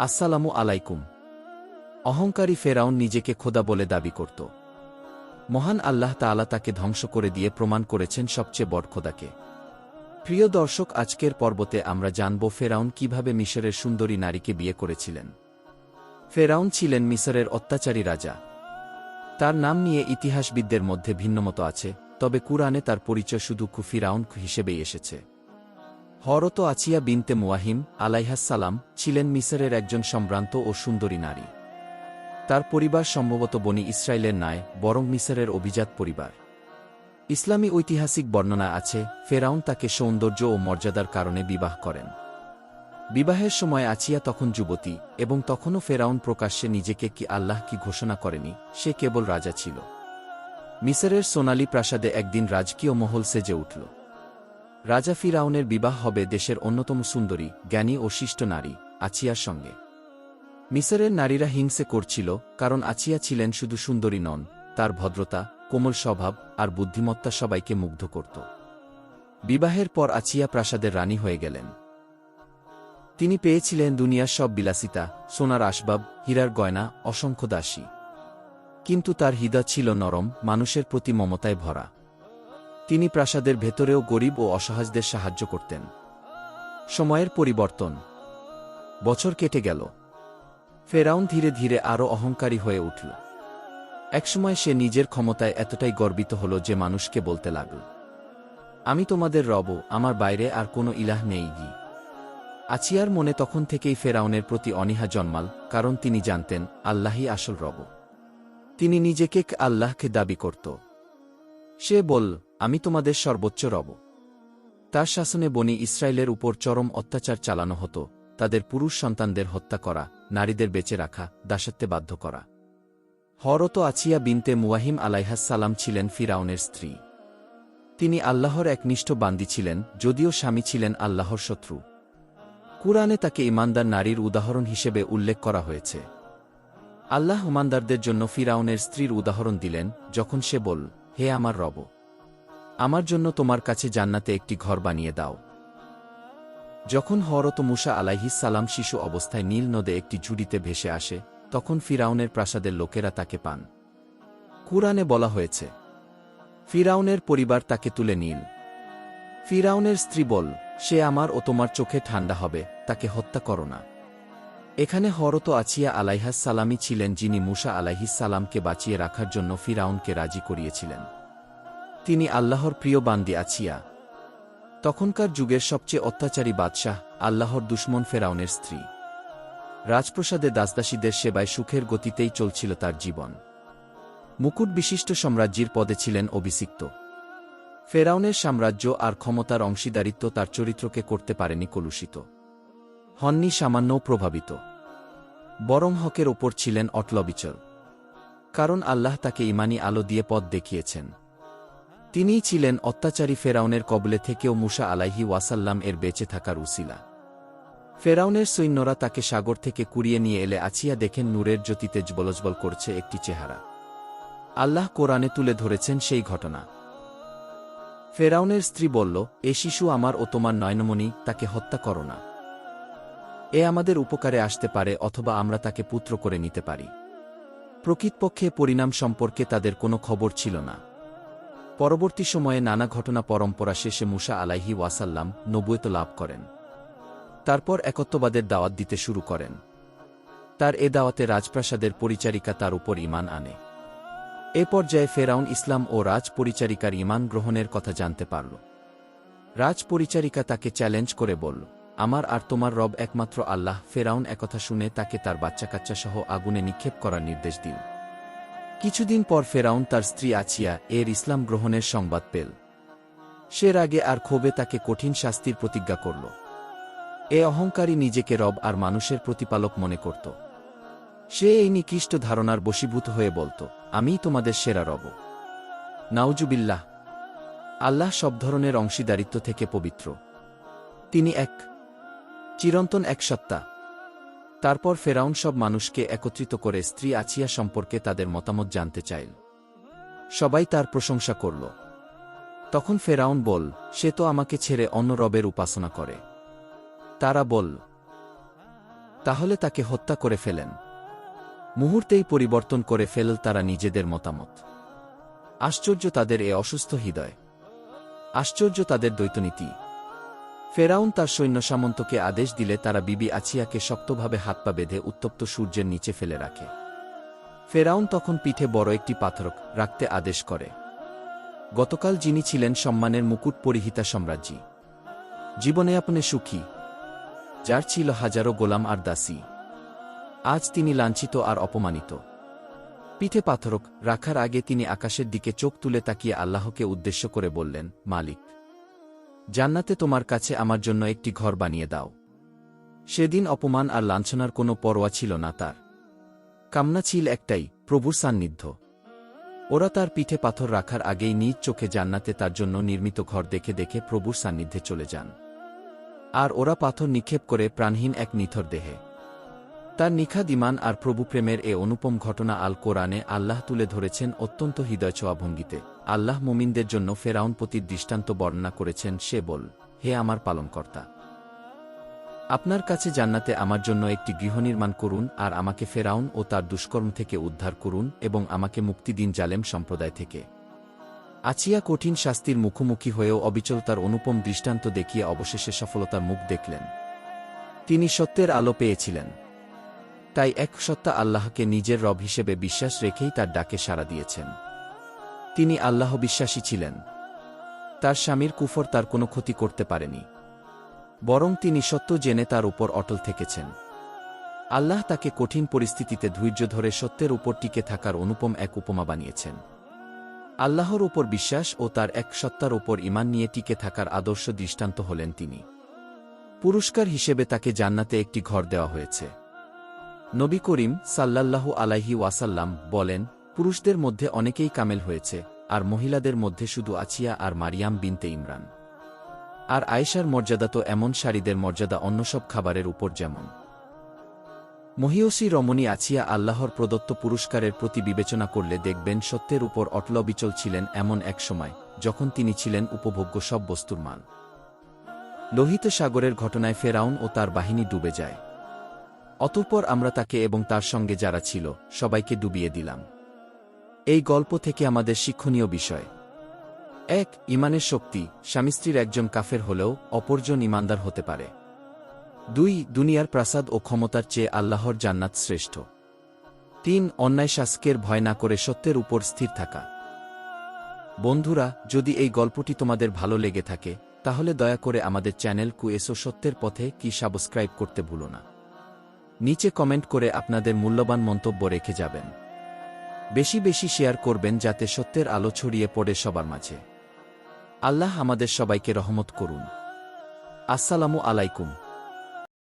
আসসালামু আলাইকুম। অহংকারী ফেরাউন নিজেকে খোদা বলে দাবি করত। মহান আল্লাহ তাআলা তাকে ধ্বংস করে দিয়ে প্রমাণ করেছেন সবচেয়ে বড় খোদাকে। প্রিয় দর্শক, আজকের পর্বতে আমরা জানব ফেরাউন কীভাবে মিশরের সুন্দরী নারীকে বিয়ে করেছিলেন। ফেরাউন ছিলেন মিশরের অত্যাচারী রাজা। তার নাম নিয়ে ইতিহাসবিদদের মধ্যে ভিন্নমত আছে, তবে কুরআনে তার পরিচয় শুধু কুফিরাউন হিসেবেই এসেছে। হরত আচিয়া বিনতে মুয়াহিম আলাইহাসালাম ছিলেন মিসরের একজন সম্ভ্রান্ত ও সুন্দরী নারী। তার পরিবার সম্ভবত বনি ইসরায়েলের নয় বরং মিসরের অভিজাত পরিবার। ইসলামী ঐতিহাসিক বর্ণনা আছে, ফেরাউন তাকে সৌন্দর্য ও মর্যাদার কারণে বিবাহ করেন। বিবাহের সময় আচিয়া তখন যুবতী, এবং তখনও ফেরাউন প্রকাশ্যে নিজেকে কি আল্লাহ কি ঘোষণা করেনি, সে কেবল রাজা ছিল। মিসরের সোনালী প্রাসাদে একদিন রাজকীয় মহল সেজে উঠল। রাজা ফিরাউনের বিবাহ হবে দেশের অন্যতম সুন্দরী, জ্ঞানী ও শিষ্ট নারী, আচিয়ার সঙ্গে। মিসরের নারীরা হিংসে করছিল, কারণ আচিয়া ছিলেন শুধু সুন্দরী নন, তার ভদ্রতা, কোমল স্বভাব আর বুদ্ধিমত্তা সবাইকে মুগ্ধ করত। বিবাহের পর আচিয়া প্রাসাদের রানী হয়ে গেলেন। তিনি পেয়েছিলেন দুনিয়ার সব বিলাসিতা, সোনার আসবাব, হীরার গয়না, অসংখ্য দাসী। কিন্তু তার হৃদয় ছিল নরম, মানুষের প্রতি মমতায় ভরা। তিনি প্রাসাদের ভেতরেও গরিব ও অসহায়দের সাহায্য করতেন। সময়ের পরিবর্তন। বছর কেটে গেল। ফেরাউন ধীরে ধীরে আরও অহংকারী হয়ে উঠল। একসময় সে নিজের ক্ষমতায় এতটাই গর্বিত হল যে মানুষকে বলতে লাগল, আমি তোমাদের রব, আমার বাইরে আর কোনো ইলাহ নেই গি আচিয়ার মনে তখন থেকেই ফেরাউনের প্রতি অনীহা জন্মাল, কারণ তিনি জানতেন, আল্লাহই আসল রব। তিনি নিজেকে আল্লাহকে দাবি করত। সে বল আমি তোমাদের সর্বোচ্চ রব। তার শাসনে বনি ইসরায়েলের উপর চরম অত্যাচার চালানো হতো, তাদের পুরুষ সন্তানদের হত্যা করা, নারীদের বেঁচে রাখা, দাসত্বে বাধ্য করা। হরত আছিয়া বিনতে মুয়াহিম আলাইহাসালাম ছিলেন ফিরাউনের স্ত্রী। তিনি আল্লাহর একনিষ্ঠ বান্দি ছিলেন, যদিও স্বামী ছিলেন আল্লাহর শত্রু। কুরআনে তাকে ইমানদার নারীর উদাহরণ হিসেবে উল্লেখ করা হয়েছে। আল্লাহ ইমানদারদের জন্য ফিরাউনের স্ত্রীর উদাহরণ দিলেন, যখন সে বল হে আমার রব আমার জন্য তোমার কাছে জান্নাতে একটি ঘর বানিয়ে দাও। যখন হরত মুসা সালাম শিশু অবস্থায় নীল নদে একটি ঝুড়িতে ভেসে আসে, তখন ফিরাউনের প্রাসাদের লোকেরা তাকে পান। কুরআনে বলা হয়েছে, ফিরাউনের পরিবার তাকে তুলে নীল ফিরাউনের স্ত্রী বল, সে আমার ও তোমার চোখে ঠান্ডা হবে, তাকে হত্যা করো না। এখানে হরত আছিয়া আলাইহাস সালামই ছিলেন যিনি মুসা আলাইহিস সালামকে বাঁচিয়ে রাখার জন্য ফিরাউনকে রাজি করিয়েছিলেন। তিনি আল্লাহর প্রিয় বান্দি আছিয়া। তখনকার যুগের সবচেয়ে অত্যাচারী বাদশাহ আল্লাহর দুশ্মন ফেরাউনের স্ত্রী। রাজপ্রসাদে দাসদাসীদের সেবায় সুখের গতিতেই চলছিল তার জীবন। মুকুট বিশিষ্ট সাম্রাজ্যের পদে ছিলেন অভিষিক্ত। ফেরাউনের সাম্রাজ্য আর ক্ষমতার অংশীদারিত্ব তার চরিত্রকে করতে পারেনি কলুষিত। হননি সামান্যও প্রভাবিত। বরং হকের ওপর ছিলেন অটলবিচল কারণ আল্লাহ তাকে ইমানি আলো দিয়ে পথ দেখিয়েছেন। তিনিই ছিলেন অত্যাচারী ফেরাউনের কবলে থেকেও মুসা আলাইহি ওয়াসাল্লাম এর বেঁচে থাকার উসিলা। ফেরাউনের সৈন্যরা তাকে সাগর থেকে কুড়িয়ে নিয়ে এলে আছিয়া দেখেন নূরের জ্যোতিতে জবলজবল করছে একটি চেহারা। আল্লাহ কোরআনে তুলে ধরেছেন সেই ঘটনা। ফেরাউনের স্ত্রী বলল, এ শিশু আমার ও তোমার নয়নমণি, তাকে হত্যা করো না। এ আমাদের উপকারে আসতে পারে অথবা আমরা তাকে পুত্র করে নিতে পারি। প্রকৃতপক্ষে পরিণাম সম্পর্কে তাদের কোনো খবর ছিল না। পরবর্তী সময়ে নানা ঘটনা পরম্পরা শেষে মুসা আলাইহি ওয়াসাল্লাম নবুয়ত লাভ করেন। তারপর একত্ববাদের দাওয়াত দিতে শুরু করেন। তার এ দাওয়াতে রাজপ্রাসাদের পরিচারিকা তার উপর ইমান আনে। এ পর্যায়ে ফেরাউন ইসলাম ও রাজ পরিচারিকার ইমান গ্রহণের কথা জানতে পারল। রাজ পরিচারিকা তাকে চ্যালেঞ্জ করে বলল, আমার আর তোমার রব একমাত্র আল্লাহ। ফেরাউন একথা শুনে তাকে তার বাচ্চা কাচ্চা সহ আগুনে নিক্ষেপ করার নির্দেশ দিল। কিছুদিন পর ফেরাউন তার স্ত্রী আছিয়া এর ইসলাম গ্রহণের সংবাদ পেল। সে রাগে আর ক্ষোভে তাকে কঠিন শাস্তির প্রতিজ্ঞা করল। এ অহংকারী নিজেকে রব আর মানুষের প্রতিপালক মনে করত। সে এই নিকৃষ্ট ধারণার বশীভূত হয়ে বলত, আমিই তোমাদের সেরা রব। নাউজুবিল্লাহ। আল্লাহ সব ধরনের অংশীদারিত্ব থেকে পবিত্র। তিনি এক, চিরন্তন এক সত্তা। তারপর ফেরাউন সব মানুষকে একত্রিত করে স্ত্রী আছিয়া সম্পর্কে তাদের মতামত জানতে চাইল। সবাই তার প্রশংসা করল। তখন ফেরাউন বল, সে তো আমাকে ছেড়ে অন্য রবের উপাসনা করে। তারা বল, তাহলে তাকে হত্যা করে ফেলেন। মুহূর্তেই পরিবর্তন করে ফেল তারা নিজেদের মতামত। আশ্চর্য তাদের এ অসুস্থ হৃদয়। আশ্চর্য তাদের দ্বৈতনীতি। ফেরাউন তার সৈন্য সামন্তকে আদেশ দিলে তারা বিবি আছিয়াকে শক্তভাবে হাত পা বেঁধে উত্তপ্ত সূর্যের নিচে ফেলে রাখে। ফেরাউন তখন পিঠে বড় একটি পাথরক রাখতে আদেশ করে। গতকাল যিনি ছিলেন সম্মানের মুকুট পরিহিতা সম্রাজ্ঞী। জীবনে আপনি সুখী, যার ছিল হাজারো গোলাম আর দাসী। আজ তিনি লাঞ্ছিত আর অপমানিত। পিঠে পাথরক রাখার আগে তিনি আকাশের দিকে চোখ তুলে তাকিয়ে আল্লাহকে উদ্দেশ্য করে বললেন, মালিক। জান্নাতে তোমার কাছে আমার জন্য একটি ঘর বানিয়ে দাও। সেদিন অপমান আর লাঞ্ছনার কোনো পরোয়া ছিল না তার। কামনা ছিল একটাই, প্রভুর সান্নিধ্য। ওরা তার পিঠে পাথর রাখার আগেই নিজ চোখে জান্নাতে তার জন্য নির্মিত ঘর দেখে দেখে প্রভুর সান্নিধ্যে চলে যান। আর ওরা পাথর নিক্ষেপ করে প্রাণহীন এক নিথর দেহে। তার নিখাদ ইমান আর প্রভু প্রেমের এ অনুপম ঘটনা আল কোরআনে আল্লাহ তুলে ধরেছেন অত্যন্ত হৃদয় ছোঁয়া ভঙ্গিতে আল্লাহ মুমিনদের জন্য ফেরাউনপতির দৃষ্টান্ত বর্ণনা করেছেন সে বল, হে আমার পালনকর্তা, আপনার কাছে জান্নাতে আমার জন্য একটি গৃহ নির্মাণ করুন আর আমাকে ফেরাউন ও তার দুষ্কর্ম থেকে উদ্ধার করুন এবং আমাকে মুক্তি দিন জালেম সম্প্রদায় থেকে। আছিয়া কঠিন শাস্তির মুখোমুখি হয়েও অবিচল তার অনুপম দৃষ্টান্ত দেখিয়ে অবশেষে সফলতার মুখ দেখলেন। তিনি সত্যের আলো পেয়েছিলেন। তাই এক সত্তা আল্লাহকে নিজের রব হিসেবে বিশ্বাস রেখেই তার ডাকে সাড়া দিয়েছেন। তিনি আল্লাহ বিশ্বাসী ছিলেন। তার স্বামীর কুফর তার কোনো ক্ষতি করতে পারেনি। বরং তিনি সত্য জেনে তার উপর অটল থেকেছেন। আল্লাহ তাকে কঠিন পরিস্থিতিতে ধৈর্য ধরে সত্যের উপর টিকে থাকার অনুপম এক উপমা বানিয়েছেন। আল্লাহর উপর বিশ্বাস ও তার এক সত্তার ওপর ইমান নিয়ে টিকে থাকার আদর্শ দৃষ্টান্ত হলেন তিনি। পুরস্কার হিসেবে তাকে জান্নাতে একটি ঘর দেওয়া হয়েছে। নবী করিম সাল্লাল্লাহু আলাইহি ওয়াসাল্লাম বলেন, পুরুষদের মধ্যে অনেকেই কামেল হয়েছে, আর মহিলাদের মধ্যে শুধু আছিয়া আর মারিয়াম বিনতে ইমরান। আর আয়েশার মর্যাদা তো এমন শাড়িদের মর্যাদা অন্য সব খাবারের উপর যেমন। মহিয়সী রমণী আছিয়া আল্লাহর প্রদত্ত পুরস্কারের প্রতি বিবেচনা করলে দেখবেন সত্যের উপর অটলবিচল ছিলেন এমন এক সময়, যখন তিনি ছিলেন উপভোগ্য সব বস্তুর মান। লোহিত সাগরের ঘটনায় ফেরাউন ও তার বাহিনী ডুবে যায়। অতঃপর আমরা তাকে এবং তার সঙ্গে যারা ছিল, সবাইকে ডুবিয়ে দিলাম। এই গল্প থেকে আমাদের শিক্ষণীয় বিষয়। এক, ইমানের শক্তি, স্বামী স্ত্রীর একজন কাফের হলেও অপরজন ইমানদার হতে পারে। দুই, দুনিয়ার প্রাসাদ ও ক্ষমতার চেয়ে আল্লাহর জান্নাত শ্রেষ্ঠ। তিন, অন্যায় শাসকের ভয় না করে সত্যের উপর স্থির থাকা। বন্ধুরা, যদি এই গল্পটি তোমাদের ভালো লেগে থাকে, তাহলে দয়া করে আমাদের চ্যানেল কুয়েসো সত্যের পথে কি সাবস্ক্রাইব করতে ভুলো না। নিচে কমেন্ট করে আপনাদের মূল্যবান মন্তব্য রেখে যাবেন। বেশি বেশি শেয়ার করবেন যাতে সত্যের আলো ছড়িয়ে পড়ে সবার মাঝে। আল্লাহ আমাদের সবাইকে রহমত করুন। আসসালামু আলাইকুম।